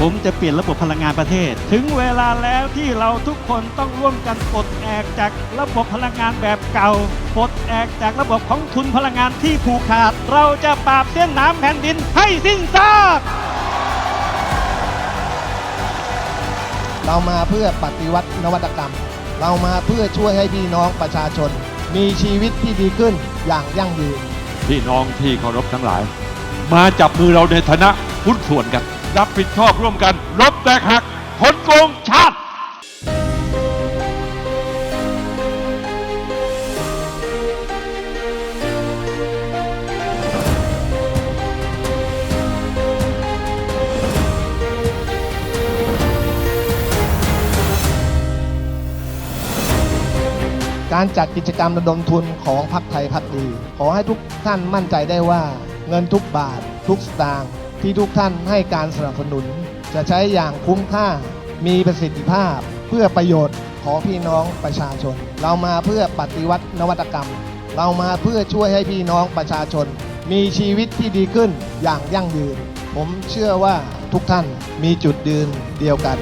ผมจะเปลี่ยนระบบพลังงานประเทศ ถึงเวลาแล้วที่เราทุกคนต้องร่วมกันปลดแอกจากระบบพลังงานแบบเก่าปลดแอกจากระบบของทุนพลังงานที่ผูกขาด เราจะปราบเส้นน้ำแผ่นดินให้สิ้นซากเรามาเพื่อปฏิวัตินวัตกรรม เรามาเพื่อช่วยให้พี่น้องประชาชน มีชีวิตที่ดีขึ้นอย่างยั่งยืน พี่น้องที่เคารพทั้งหลาย มาจับมือเราในฐานะหุ้นส่วนกัน รับผิดชอบร่วมกัน ลบแตกหักคนโกงชาติการจัดกิจกรรมระดมทุนของพรรคไทยพักดี ขอให้ทุกท่านมั่นใจได้ว่าเงินทุกบาท ทุกสตางค์ ที่ทุกท่านให้การสนับสนุน จะใช้อย่างคุ้มค่ามีประสิทธิภาพ เพื่อประโยชน์ของพี่น้องประชาชน เรามาเพื่อปฏิวัตินวัตกรรม เรามาเพื่อช่วยให้พี่น้องประชาชน มีชีวิตที่ดีขึ้นอย่างยั่งยืน ผมเชื่อว่าทุกท่านมีจุดยืนเดียวกัน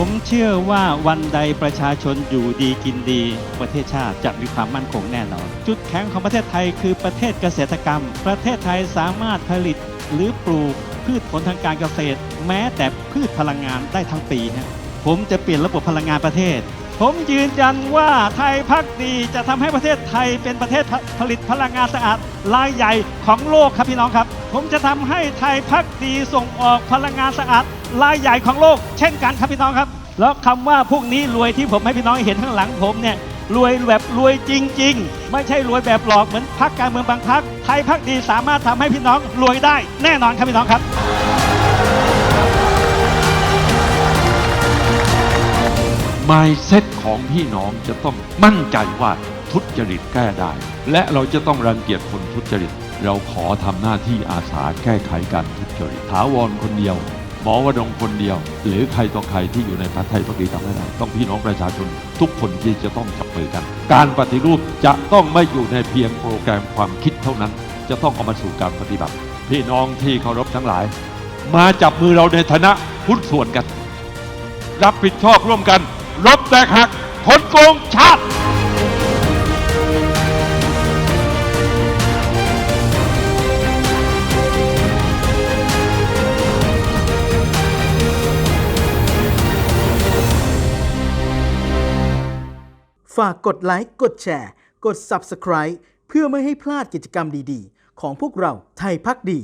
ผมเชื่อว่าวันใดประชาชนอยู่ดีกินดี ประเทศชาติจะมีความมั่นคงแน่นอน จุดแข็งของประเทศไทยคือประเทศเกษตรกรรม ประเทศไทยสามารถผลิตหรือปลูกพืชผลทางการเกษตร แม้แต่พืชพลังงานได้ทั้งปีฮะผมจะเปลี่ยนระบบพลังงานประเทศ ผมยืนยันว่าไทยพักดีจะทำให้ประเทศไทยเป็นประเทศผลิตพลังงานสะอาดรายใหญ่ของโลกครับพี่น้องครับ ผมจะทำให้ไทยพักดีส่งออกพลังงานสะอาดรายใหญ่ของโลก เช่นกันครับพี่น้องครับ แล้วคำว่าพวกนี้รวยที่ผมให้พี่น้องเห็นข้างหลังผมเนี่ยรวยแบบรวยจริง ๆ ไม่ใช่รวยแบบหลอกเหมือนพักการเมืองบางพักไทยพักดีสามารถทำให้พี่น้องรวยได้แน่นอนครับพี่น้องครับ มายเซ็ตของพี่น้องจะต้องมั่นใจว่าทุจริตแก้ได้ และเราจะต้องรังเกียจคนทุจริต เราขอทำหน้าที่อาสาแก้ไขการทุจริตถาวรคนเดียวหมอวดงคนเดียว หรือใครต่อใครที่อยู่ในพรรคไทยพักดีทำไม่ได้ต้องพี่น้องประชาชน ทุกคนที่จะต้องจับมือกัน การปฏิรูปจะต้องไม่อยู่ในเพียงโปรแกรมความคิดเท่านั้น จะต้องเอามาสู่การปฏิบัติ พี่น้องที่เคารพทั้งหลาย มาจับมือเราในฐานะหุ้นส่วนกัน รับผิดชอบร่วมกัน ลบแตกหักคนโกงชาติฝากกดไลค์ กดแชร์ กด Subscribe เพื่อไม่ให้พลาดกิจกรรมดีๆ ของพวกเราไทยพักดี